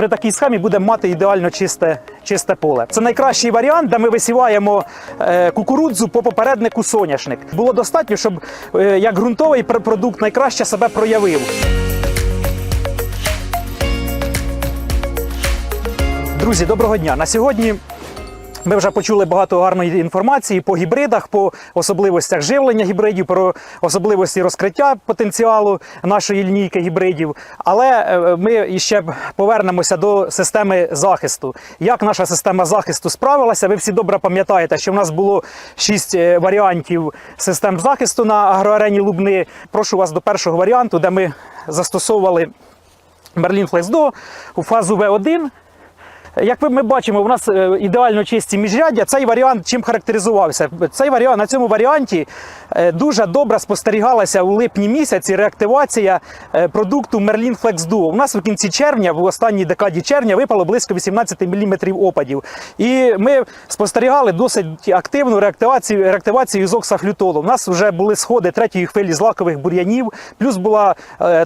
При такій схемі будемо мати ідеально чисте, чисте поле. Це найкращий варіант, де ми висіваємо е, кукурудзу по попереднику соняшник. Було достатньо, щоб е, як ґрунтовий пр- продукт найкраще себе проявив. Друзі, доброго дня! На сьогодні ми вже почули багато гарної інформації по гібридах, по особливостях живлення гібридів, про особливості розкриття потенціалу нашої лінійки гібридів. Але е, ми ще повернемося до системи захисту. Як наша система захисту справилася? Ви всі добре пам'ятаєте, що в нас було шість е, варіантів систем захисту на агроарені Лубни. Прошу вас до першого варіанту, де ми застосовували Merlin Flex Duo у фазу V1. Як ми бачимо, у нас е, ідеально чисті міжряддя. Цей варіант чим характеризувався? Цей варіант на цьому варіанті е, дуже добре спостерігалася у липні місяці реактивація е, продукту Merlin Flex Duo. У нас в кінці червня, в останній декаді червня, випало близько 18 мм опадів. І ми спостерігали досить активну реактивацію, реактивацію ізоксафлютолу. У нас вже були сходи третьої хвилі злакових бур'янів, плюс була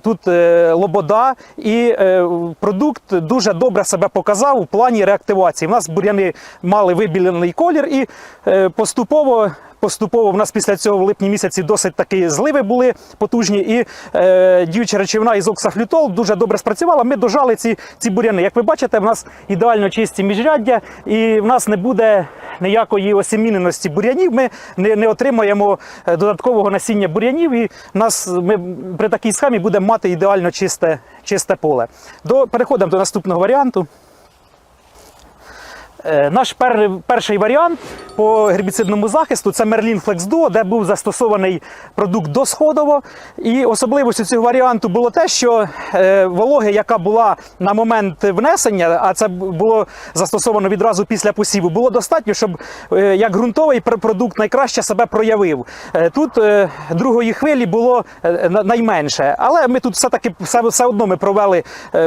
тут лобода, і продукт дуже добре себе показав плані реактивації. У нас бур'яни мали вибілений колір і е, поступово. Поступово в нас після цього в липні місяці досить такі зливи були потужні, і е, діюча речовина ізоксафлютол дуже добре спрацювала. Ми дожали ці, ці бур'яни. Як ви бачите, в нас ідеально чисті міжряддя, і в нас не буде ніякої осеміненості бур'янів. Ми не, не отримаємо е, додаткового насіння бур'янів, і нас ми при такій схемі будемо мати ідеально чисте, чисте поле. До, переходимо до наступного варіанту. Е, Наш пер, перший варіант по гербіцидному захисту це Merlin Flex Duo, де був застосований продукт досходово. І особливістю цього варіанту було те, що е, вологи, яка була на момент внесення, а це було застосовано відразу після посіву, було достатньо, щоб е, як ґрунтовий продукт найкраще себе проявив. Е, Тут другої хвилі було найменше, але ми тут все-таки все, все одно ми провели,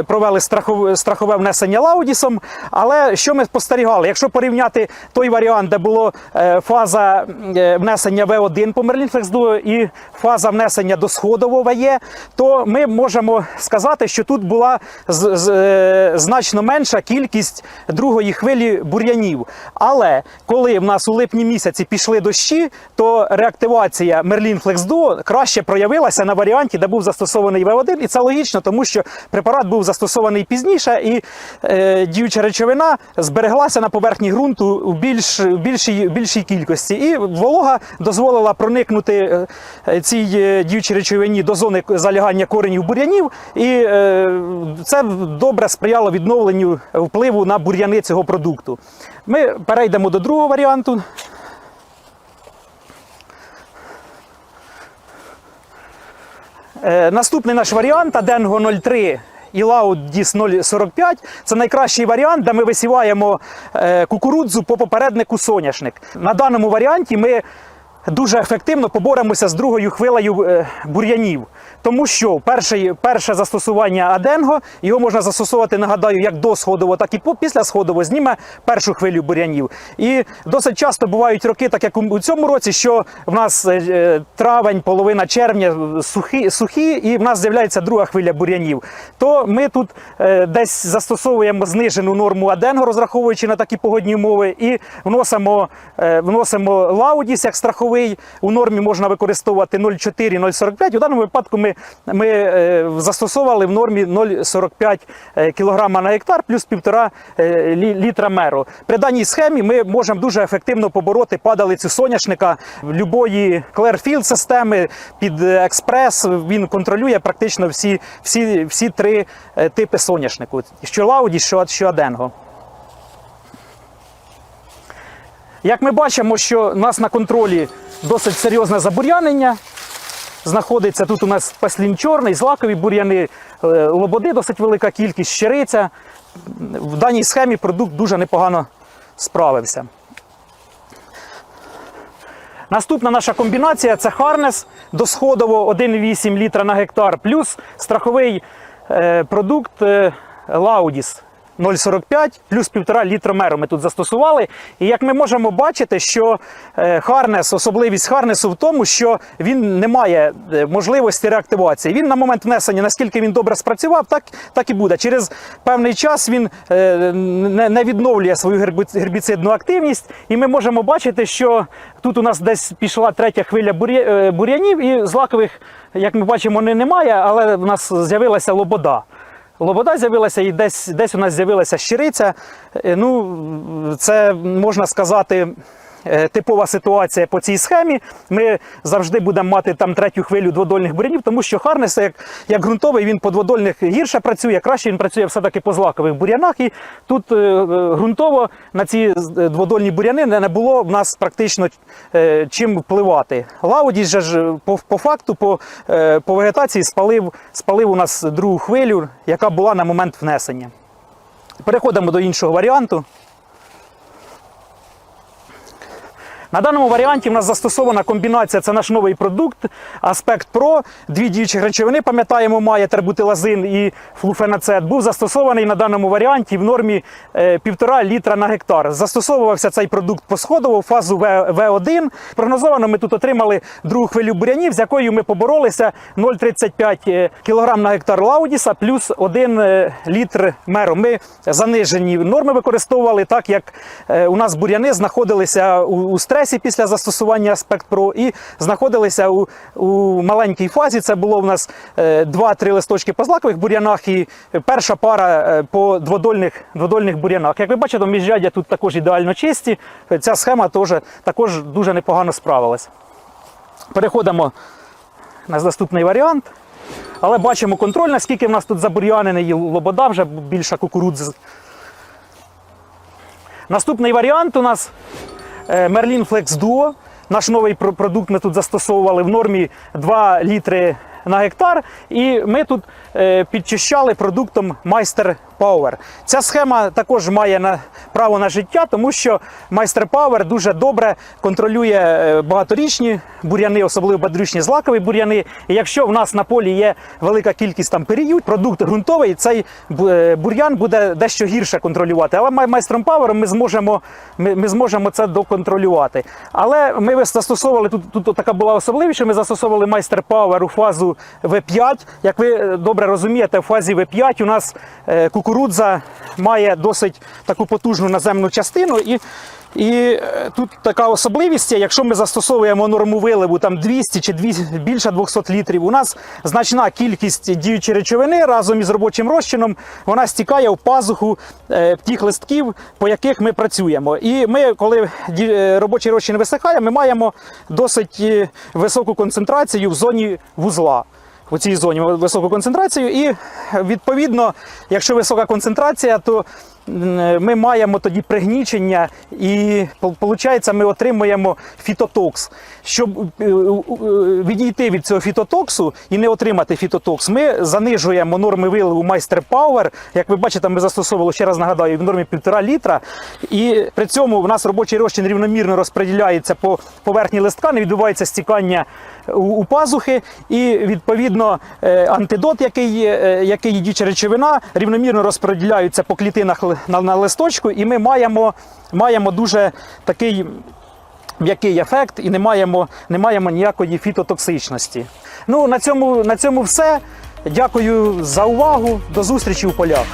провели страхове, страхове внесення лаудісом. Але що ми спостерігали? Якщо порівняти той варіант, де було е, фаза е, внесення В1 по Flex і фаза внесення до сходового ВЕ, то ми можемо сказати, що тут була е, значно менша кількість другої хвилі бур'янів. Але коли в нас у липні місяці пішли дощі, то реактивація Flex краще проявилася на варіанті, де був застосований В1. І це логічно, тому що препарат був застосований пізніше, і е, діюча речовина збереглася на поверхні ґрунту у більш, більшій, більшій кількості. І волога дозволила проникнути е, цій е, діючій речовині до зони залягання коренів бур'янів, і е, це добре сприяло відновленню впливу на бур'яни цього продукту. Ми перейдемо до другого варіанту. Е, Наступний наш варіант Аденго 03 і Лаудіс 045 це найкращий варіант, де ми висіваємо е, кукурудзу по попереднику соняшник. На даному варіанті ми дуже ефективно поборемося з другою хвилею е, бур'янів. Тому що перший, перше застосування Аденго, його можна застосовувати, нагадаю, як досходово, так і по- післясходово, зніме першу хвилю бур'янів. І досить часто бувають роки, так як у- цьому році, що в нас е, е, травень, половина червня сухі, сухі, і в нас з'являється друга хвиля бур'янів. То ми тут десь застосовуємо знижену норму Аденго, розраховуючи на такі погодні умови, і вносимо, вносимо лаудіс як страховий. У нормі можна використовувати 0,4-0,45. У даному випадку ми, ми е, застосовували в нормі 0,45 е, кг на гектар плюс 1,5 е, літра меру. При даній схемі ми можемо дуже ефективно побороти падалицю соняшника в любої Clearfield системи під експрес. Він контролює практично всі, всі, всі три типи соняшнику: що Лауді, що, що Аденго. Як ми бачимо, що нас на контролі досить серйозне забур'янення. Знаходиться тут у нас паслін чорний, злакові бур'яни, е, лободи, досить велика кількість, щириця. В даній схемі продукт дуже непогано справився. Наступна наша комбінація це Харнес досходово 1,8 літра на гектар, плюс страховий е, продукт е, Laudis 0,45 плюс 1,5 літра меру ми тут застосували. І як ми можемо бачити, що е, харнес, особливість харнесу в тому, що він не має е, можливості реактивації. Він на момент внесення, наскільки він добре спрацював, так, так і буде. Через певний час він е, не, відновлює свою гербіцидну активність, і ми можемо бачити, що тут у нас десь пішла третя хвиля бур'янів, і злакових, як ми бачимо, не, немає, але в нас з'явилася лобода. Лобода з'явилася і десь, десь у нас з'явилася щириця. Е, Ну, це можна сказати. Е, Типова ситуація по цій схемі. Ми завжди будемо мати там третю хвилю дводольних бурянів, тому що Харнес, як, як ґрунтовий, він по дводольних гірше працює, краще він працює все-таки по злакових бурянах. І тут е, е, ґрунтово на ці дводольні буряни не було в нас практично чим впливати. Лаудіс ж по, по факту, по, по вегетації спалив, спалив у нас другу хвилю, яка була на момент внесення. Переходимо до іншого варіанту. На даному варіанті в нас застосована комбінація, це наш новий продукт Аспект Pro. Дві діючі речовини, пам'ятаємо, має тербутилазин і флуфенацет. Був застосований на даному варіанті в нормі е, 1,5 літра на гектар. Застосовувався цей продукт посходово, фазу В- В1. Прогнозовано ми тут отримали другу хвилю бурянів, з якою ми поборолися 0,35 кг на гектар Лаудіса плюс 1 е, літр меру. Ми занижені норми використовували так, як е, у нас буряни знаходилися у, у стресі після застосування Аспект Pro і знаходилися у, у маленькій фазі. Це було у нас е, 2-3 листочки по злакових бурянах і перша пара е, по дводольних, дводольних бурянах. Як ви бачите, міжряддя тут також ідеально чисті. Ця схема теж, також дуже непогано справилась. Переходимо на наступний варіант. Але бачимо контроль, наскільки в нас тут забур'янений, лобода вже більша кукурудзи. Наступний варіант у нас е, Merlin Flex Duo. Наш новий про- продукт ми тут застосовували в нормі 2 літри на гектар. І ми тут е, підчищали продуктом Майстер Power. Ця схема також має на, право на життя, тому що Майстер Power дуже добре контролює е, багаторічні бур'яни, особливо багаторічні злакові бур'яни. І якщо в нас на полі є велика кількість там період, продукт ґрунтовий, цей е, бур'ян буде дещо гірше контролювати. Але майстром Power ми зможемо, ми, ми зможемо це доконтролювати. Але ми застосовували тут, тут така була особливість, що ми застосовували майстер Power у фазу В5. Як ви е, добре розумієте, в фазі В5 у нас е, кукурудза має досить таку потужну наземну частину. І, і е, тут така особливість, якщо ми застосовуємо норму виливу там 200 чи 200, більше 200 літрів, у нас значна кількість діючої речовини разом із робочим розчином вона стікає в пазуху е, тих листків, по яких ми працюємо. І ми, коли е, робочий розчин висихає, ми маємо досить е, високу концентрацію в зоні вузла. У цій зоні високу концентрацію, і відповідно, якщо висока концентрація, то ми маємо тоді пригнічення, і виходить, ми отримуємо фітотокс. Щоб е, е, відійти від цього фітотоксу і не отримати фітотокс, ми занижуємо норми виливу майстер Power. Як ви бачите, ми застосовували ще раз нагадаю в нормі 1,5 літра. І при цьому в нас робочий розчин рівномірно розподіляється по поверхні листка, не відбувається стікання у, пазухи, і відповідно е, антидот, який, є, е, який діюча речовина, рівномірно розподіляються по клітинах ли- на, на листочку, і ми маємо, маємо дуже такий. М'який ефект і не маємо, не маємо ніякої фітотоксичності. Ну, на цьому, на цьому все. Дякую за увагу. До зустрічі у полях.